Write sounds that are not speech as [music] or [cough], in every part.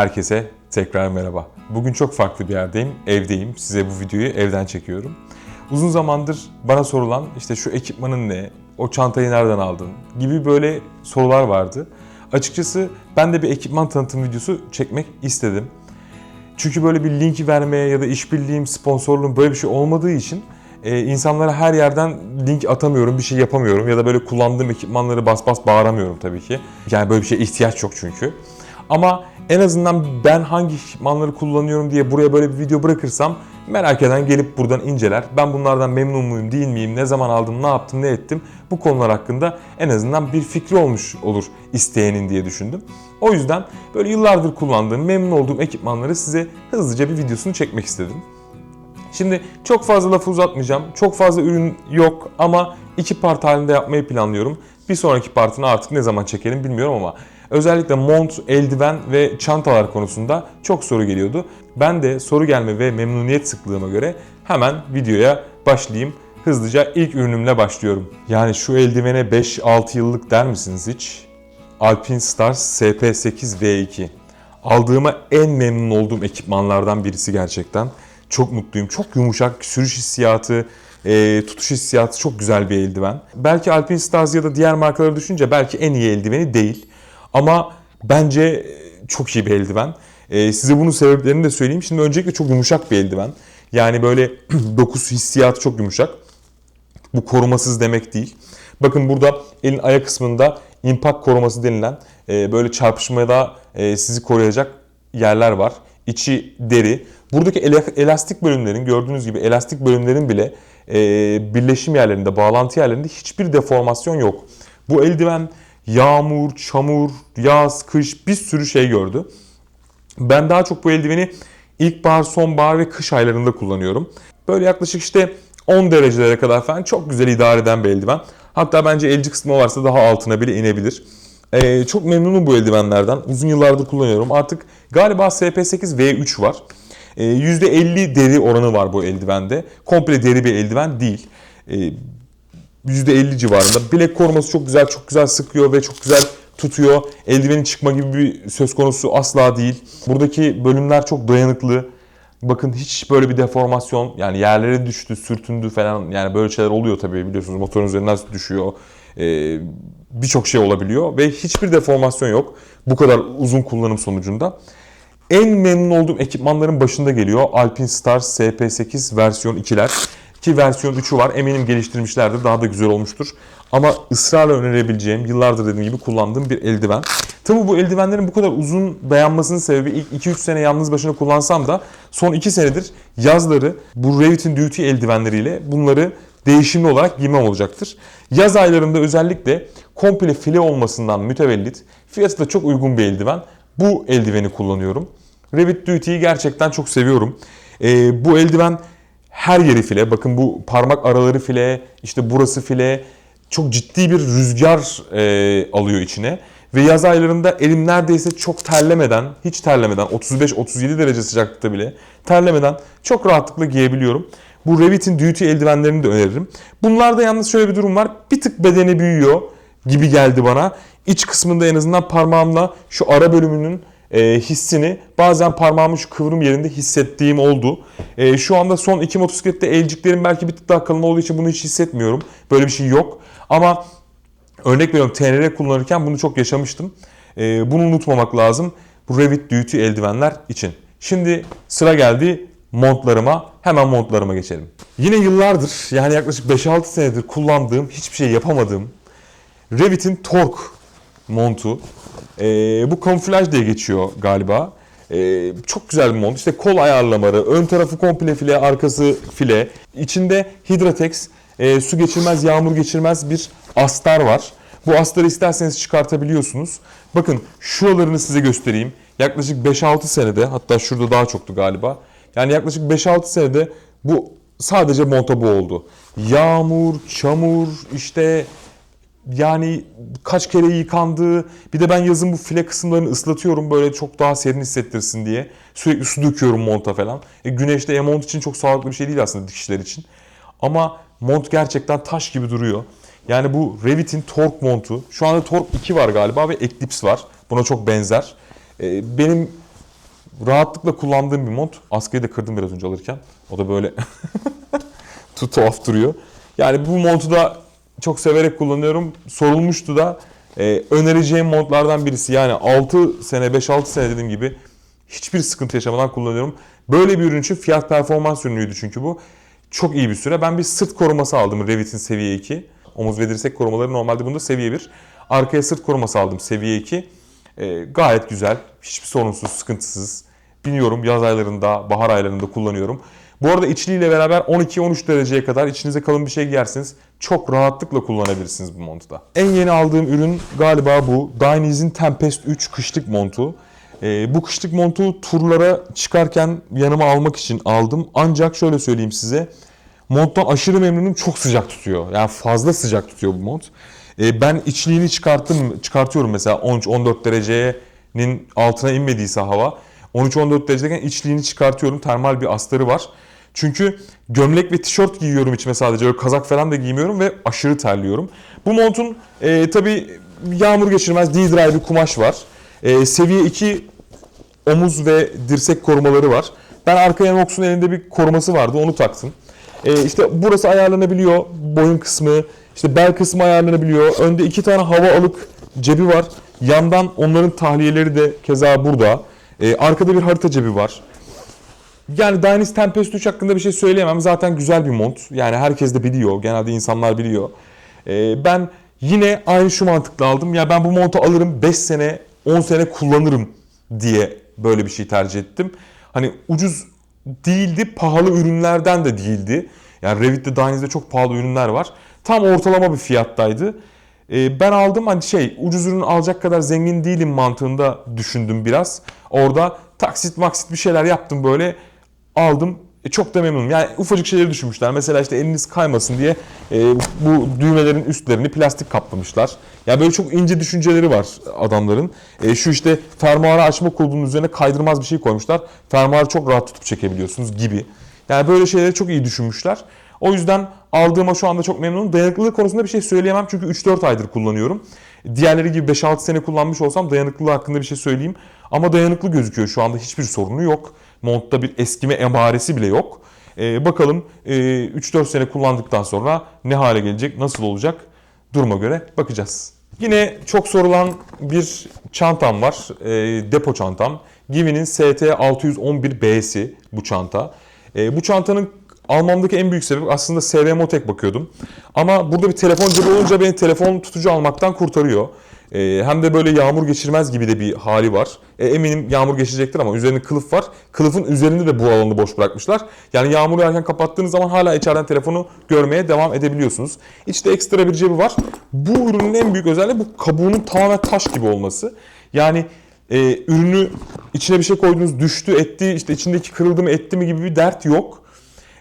Herkese tekrar merhaba. Bugün çok farklı bir yerdeyim, evdeyim. Size bu videoyu evden çekiyorum. Uzun zamandır bana sorulan işte şu ekipmanın ne, o çantayı nereden aldın gibi böyle sorular vardı. Açıkçası ben de bir ekipman tanıtım videosu çekmek istedim. Çünkü böyle bir link vermeye ya da işbirliğim, sponsorluğum böyle bir şey olmadığı için e, insanlara her yerden link atamıyorum, bir şey yapamıyorum ya da böyle kullandığım ekipmanları bas bas bağıramıyorum tabii ki. Yani böyle bir şeye ihtiyaç yok çünkü. Ama en azından ben hangi ekipmanları kullanıyorum diye buraya böyle bir video bırakırsam merak eden gelip buradan inceler. Ben bunlardan memnun muyum, değil miyim, ne zaman aldım, ne yaptım, ne ettim bu konular hakkında en azından bir fikri olmuş olur isteyenin diye düşündüm. O yüzden böyle yıllardır kullandığım, memnun olduğum ekipmanları size hızlıca bir videosunu çekmek istedim. Şimdi çok fazla lafı uzatmayacağım. Çok fazla ürün yok ama iki part halinde yapmayı planlıyorum. Bir sonraki partını artık ne zaman çekelim bilmiyorum ama özellikle mont, eldiven ve çantalar konusunda çok soru geliyordu. Ben de soru gelme ve memnuniyet sıklığıma göre hemen videoya başlayayım. Hızlıca ilk ürünümle başlıyorum. Yani şu eldivene 5-6 yıllık der misiniz hiç? Alpine Stars SP8 V2. Aldığıma en memnun olduğum ekipmanlardan birisi gerçekten. Çok mutluyum. Çok yumuşak, sürüş hissiyatı, e, tutuş hissiyatı çok güzel bir eldiven. Belki Alpine Stars ya da diğer markaları düşünce belki en iyi eldiveni değil. Ama bence e, çok iyi bir eldiven. E, size bunun sebeplerini de söyleyeyim. Şimdi öncelikle çok yumuşak bir eldiven. Yani böyle [clears throat] dokusu hissiyatı çok yumuşak. Bu korumasız demek değil. Bakın burada elin ayak kısmında impact koruması denilen e, böyle çarpışmada e, sizi koruyacak yerler var. İçi deri. Buradaki elastik bölümlerin gördüğünüz gibi elastik bölümlerin bile e, birleşim yerlerinde, bağlantı yerlerinde hiçbir deformasyon yok. Bu eldiven yağmur, çamur, yaz, kış bir sürü şey gördü. Ben daha çok bu eldiveni ilkbahar, sonbahar ve kış aylarında kullanıyorum. Böyle yaklaşık işte 10 derecelere kadar falan çok güzel idare eden bir eldiven. Hatta bence elci kısmı varsa daha altına bile inebilir. Ee, çok memnunum bu eldivenlerden. Uzun yıllardır kullanıyorum. Artık galiba SP8 V3 var. Ee, %50 deri oranı var bu eldivende. Komple deri bir eldiven değil. Ee, %50 civarında. Bilek koruması çok güzel, çok güzel sıkıyor ve çok güzel tutuyor. Eldivenin çıkma gibi bir söz konusu asla değil. Buradaki bölümler çok dayanıklı. Bakın hiç böyle bir deformasyon yani yerlere düştü, sürtündü falan yani böyle şeyler oluyor tabii biliyorsunuz motorun üzerinden düşüyor. Ee, Birçok şey olabiliyor ve hiçbir deformasyon yok bu kadar uzun kullanım sonucunda. En memnun olduğum ekipmanların başında geliyor Alpine Stars SP8 versiyon 2'ler. Ki versiyon 3'ü var. Eminim geliştirmişlerdir. Daha da güzel olmuştur. Ama ısrarla önerebileceğim, yıllardır dediğim gibi kullandığım bir eldiven. Tabii bu eldivenlerin bu kadar uzun dayanmasının sebebi ilk 2-3 sene yalnız başına kullansam da son 2 senedir yazları bu Revit'in Duty eldivenleriyle bunları değişimli olarak giymem olacaktır. Yaz aylarında özellikle komple file olmasından mütevellit fiyatı da çok uygun bir eldiven. Bu eldiveni kullanıyorum. Revit Duty'yi gerçekten çok seviyorum. Ee, bu eldiven her yeri file. Bakın bu parmak araları file, işte burası file. Çok ciddi bir rüzgar e, alıyor içine. Ve yaz aylarında elim neredeyse çok terlemeden, hiç terlemeden, 35-37 derece sıcaklıkta bile terlemeden çok rahatlıkla giyebiliyorum. Bu Revit'in Duty eldivenlerini de öneririm. Bunlarda yalnız şöyle bir durum var. Bir tık bedeni büyüyor gibi geldi bana. İç kısmında en azından parmağımla şu ara bölümünün e, hissini bazen parmağımın şu kıvrım yerinde hissettiğim oldu. E, şu anda son iki motosiklette elciklerim belki bir tık daha kalın olduğu için bunu hiç hissetmiyorum. Böyle bir şey yok. Ama örnek veriyorum TNR kullanırken bunu çok yaşamıştım. E, bunu unutmamak lazım. Bu Revit Duty eldivenler için. Şimdi sıra geldi montlarıma. Hemen montlarıma geçelim. Yine yıllardır yani yaklaşık 5-6 senedir kullandığım, hiçbir şey yapamadığım Revit'in Torque montu. Ee, bu kamuflaj diye geçiyor galiba. Ee, çok güzel bir mont. İşte kol ayarlamaları, ön tarafı komple file, arkası file. İçinde Hydratex, e, su geçirmez, yağmur geçirmez bir astar var. Bu astarı isterseniz çıkartabiliyorsunuz. Bakın şuralarını size göstereyim. Yaklaşık 5-6 senede, hatta şurada daha çoktu galiba. Yani yaklaşık 5-6 senede bu sadece monta bu oldu. Yağmur, çamur, işte yani kaç kere yıkandı. Bir de ben yazın bu file kısımlarını ıslatıyorum böyle çok daha serin hissettirsin diye. Sürekli su döküyorum monta falan. E, güneşte e, mont için çok sağlıklı bir şey değil aslında dikişler için. Ama mont gerçekten taş gibi duruyor. Yani bu Revit'in Torque montu. Şu anda Torque 2 var galiba ve Eclipse var. Buna çok benzer. E, benim rahatlıkla kullandığım bir mont. Askıyı da kırdım biraz önce alırken. O da böyle [laughs] tu- tuhaf duruyor. Yani bu montu da çok severek kullanıyorum. Sorulmuştu da e, önereceğim montlardan birisi. Yani 6 sene, 5-6 sene dediğim gibi hiçbir sıkıntı yaşamadan kullanıyorum. Böyle bir ürün için fiyat performans ürünüydü çünkü bu. Çok iyi bir süre. Ben bir sırt koruması aldım Revit'in seviye 2. Omuz ve dirsek korumaları normalde bunda seviye 1. Arkaya sırt koruması aldım seviye 2. E, gayet güzel. Hiçbir sorunsuz, sıkıntısız. Biniyorum yaz aylarında, bahar aylarında kullanıyorum. Bu arada içliğiyle beraber 12-13 dereceye kadar içinize kalın bir şey giyersiniz. Çok rahatlıkla kullanabilirsiniz bu montuda. En yeni aldığım ürün galiba bu. Dainese'in Tempest 3 kışlık montu. Ee, bu kışlık montu turlara çıkarken yanıma almak için aldım. Ancak şöyle söyleyeyim size. Monttan aşırı memnunum. Çok sıcak tutuyor. Yani fazla sıcak tutuyor bu mont. Ee, ben içliğini çıkarttım, çıkartıyorum mesela 13-14 derecenin altına inmediyse hava. 13-14 derecedeyken içliğini çıkartıyorum. Termal bir astarı var. Çünkü gömlek ve tişört giyiyorum içime sadece. Öyle kazak falan da giymiyorum ve aşırı terliyorum. Bu montun e, tabi yağmur geçirmez D-Dry bir kumaş var. E, seviye 2 omuz ve dirsek korumaları var. Ben arka Yanox'un elinde bir koruması vardı onu taktım. E, işte burası ayarlanabiliyor. Boyun kısmı, işte bel kısmı ayarlanabiliyor. Önde iki tane hava alık cebi var. Yandan onların tahliyeleri de keza burada. E, arkada bir harita cebi var. Yani Dynasty Tempest 3 hakkında bir şey söyleyemem. Zaten güzel bir mont. Yani herkes de biliyor. Genelde insanlar biliyor. Ee, ben yine aynı şu mantıkla aldım. Ya ben bu montu alırım 5 sene 10 sene kullanırım diye böyle bir şey tercih ettim. Hani ucuz değildi, pahalı ürünlerden de değildi. Yani Revit'te, Dynasty'de çok pahalı ürünler var. Tam ortalama bir fiyattaydı. Ee, ben aldım hani şey ucuz ürün alacak kadar zengin değilim mantığında düşündüm biraz. Orada taksit maksit bir şeyler yaptım böyle aldım. E, çok da memnunum. Yani ufacık şeyleri düşünmüşler. Mesela işte eliniz kaymasın diye e, bu düğmelerin üstlerini plastik kaplamışlar. Yani böyle çok ince düşünceleri var adamların. E, şu işte fermuarı açma kulbunun üzerine kaydırmaz bir şey koymuşlar. Fermuarı çok rahat tutup çekebiliyorsunuz gibi. Yani böyle şeyleri çok iyi düşünmüşler. O yüzden aldığıma şu anda çok memnunum. Dayanıklılık konusunda bir şey söyleyemem çünkü 3-4 aydır kullanıyorum. Diğerleri gibi 5-6 sene kullanmış olsam dayanıklılığı hakkında bir şey söyleyeyim. Ama dayanıklı gözüküyor şu anda hiçbir sorunu yok. Montta bir eskime emaresi bile yok. Ee, bakalım e, 3-4 sene kullandıktan sonra ne hale gelecek, nasıl olacak duruma göre bakacağız. Yine çok sorulan bir çantam var. E, depo çantam. Givi'nin ST611B'si bu çanta. E, bu çantanın almamdaki en büyük sebep aslında SVMO tek bakıyordum. Ama burada bir telefon cebi olunca beni telefon tutucu almaktan kurtarıyor. Ee, hem de böyle yağmur geçirmez gibi de bir hali var. E, eminim yağmur geçecektir ama üzerinde kılıf var. Kılıfın üzerinde de bu alanı boş bırakmışlar. Yani yağmur yağarken kapattığınız zaman hala içeriden telefonu görmeye devam edebiliyorsunuz. İçte ekstra bir cebi var. Bu ürünün en büyük özelliği bu kabuğunun tamamen taş gibi olması. Yani e, ürünü içine bir şey koydunuz düştü etti işte içindeki kırıldı mı etti mi gibi bir dert yok.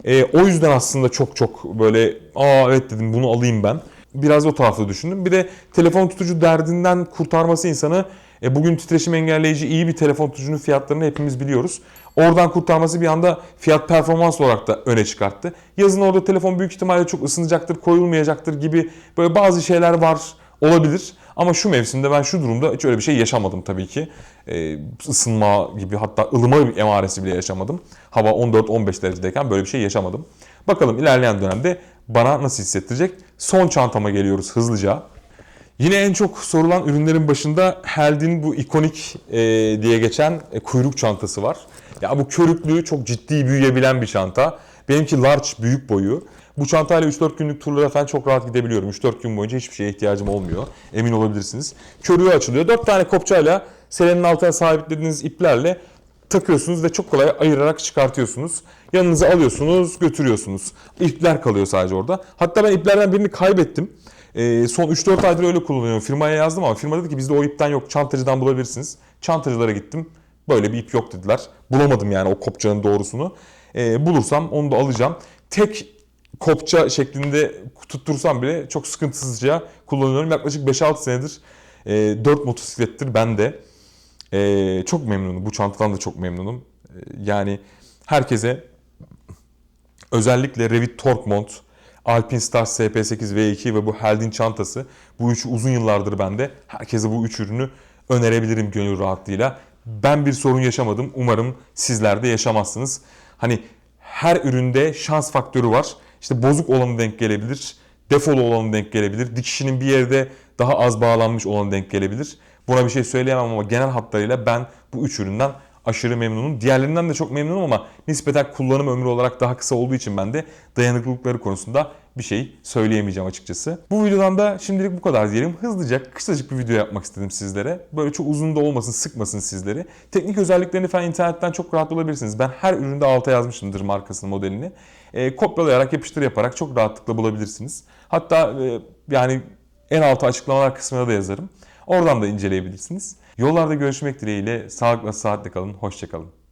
E, o yüzden aslında çok çok böyle aa evet dedim bunu alayım ben. Biraz o tarafta düşündüm. Bir de telefon tutucu derdinden kurtarması insanı e, bugün titreşim engelleyici iyi bir telefon tutucunun fiyatlarını hepimiz biliyoruz. Oradan kurtarması bir anda fiyat performans olarak da öne çıkarttı. Yazın orada telefon büyük ihtimalle çok ısınacaktır, koyulmayacaktır gibi böyle bazı şeyler var olabilir. Ama şu mevsimde ben şu durumda hiç öyle bir şey yaşamadım tabii ki. Ee, ısınma gibi hatta ılıma emaresi bile yaşamadım. Hava 14-15 derecedeyken böyle bir şey yaşamadım. Bakalım ilerleyen dönemde bana nasıl hissettirecek? Son çantama geliyoruz hızlıca. Yine en çok sorulan ürünlerin başında Held'in bu ikonik e, diye geçen e, kuyruk çantası var. Ya bu körüklü çok ciddi büyüyebilen bir çanta. Benimki large büyük boyu. Bu çantayla 3-4 günlük turlara falan çok rahat gidebiliyorum. 3-4 gün boyunca hiçbir şeye ihtiyacım olmuyor. Emin olabilirsiniz. Körüğü açılıyor. 4 tane kopçayla selenin altına sabitlediğiniz iplerle takıyorsunuz ve çok kolay ayırarak çıkartıyorsunuz. Yanınıza alıyorsunuz, götürüyorsunuz. İpler kalıyor sadece orada. Hatta ben iplerden birini kaybettim. Ee, son 3-4 aydır öyle kullanıyorum. Firmaya yazdım ama firma dedi ki bizde o ipten yok. Çantacıdan bulabilirsiniz. Çantacılara gittim. Böyle bir ip yok dediler. Bulamadım yani o kopçanın doğrusunu. Ee, bulursam onu da alacağım. Tek kopça şeklinde tuttursam bile çok sıkıntısızca kullanıyorum. Yaklaşık 5-6 senedir e, 4 motosiklettir ben de. E, çok memnunum. Bu çantadan da çok memnunum. E, yani herkese özellikle Revit Torque Mont, Alpine Star SP8 V2 ve bu Held'in çantası bu üçü uzun yıllardır bende. Herkese bu üç ürünü önerebilirim gönül rahatlığıyla. Ben bir sorun yaşamadım. Umarım sizler de yaşamazsınız. Hani her üründe şans faktörü var. İşte bozuk olanı denk gelebilir. Defolu olanı denk gelebilir. Dikişinin bir yerde daha az bağlanmış olanı denk gelebilir. Buna bir şey söyleyemem ama genel hatlarıyla ben bu üç üründen aşırı memnunum. Diğerlerinden de çok memnunum ama nispeten kullanım ömrü olarak daha kısa olduğu için ben de dayanıklılıkları konusunda bir şey söyleyemeyeceğim açıkçası. Bu videodan da şimdilik bu kadar diyelim. Hızlıca, kısacık bir video yapmak istedim sizlere. Böyle çok uzun da olmasın, sıkmasın sizleri. Teknik özelliklerini falan internetten çok rahat bulabilirsiniz. Ben her üründe alta yazmışımdır markasının modelini. E, kopyalayarak, yapıştır yaparak çok rahatlıkla bulabilirsiniz. Hatta e, yani en alta açıklamalar kısmına da yazarım. Oradan da inceleyebilirsiniz. Yollarda görüşmek dileğiyle sağlıkla, sıhhatle kalın, hoşçakalın.